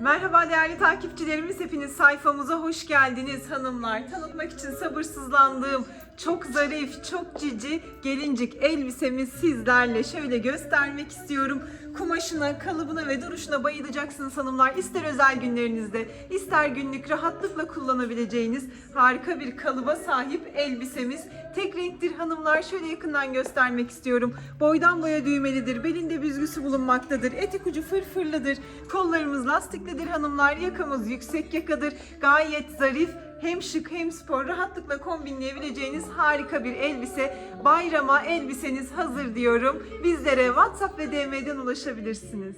Merhaba değerli takipçilerimiz hepiniz sayfamıza hoş geldiniz hanımlar. Tanıtmak için sabırsızlandığım çok zarif, çok cici gelincik elbisemiz sizlerle şöyle göstermek istiyorum. Kumaşına, kalıbına ve duruşuna bayılacaksınız hanımlar. İster özel günlerinizde, ister günlük rahatlıkla kullanabileceğiniz harika bir kalıba sahip elbisemiz. Tek renktir hanımlar. Şöyle yakından göstermek istiyorum. Boydan boya düğmelidir. Belinde büzgüsü bulunmaktadır. Etek ucu fırfırlıdır. Kollarımız lastiklidir hanımlar. Yakamız yüksek yakadır. Gayet zarif. Hem şık hem spor rahatlıkla kombinleyebileceğiniz harika bir elbise. Bayrama elbiseniz hazır diyorum. Bizlere WhatsApp ve DM'den ulaşabilirsiniz.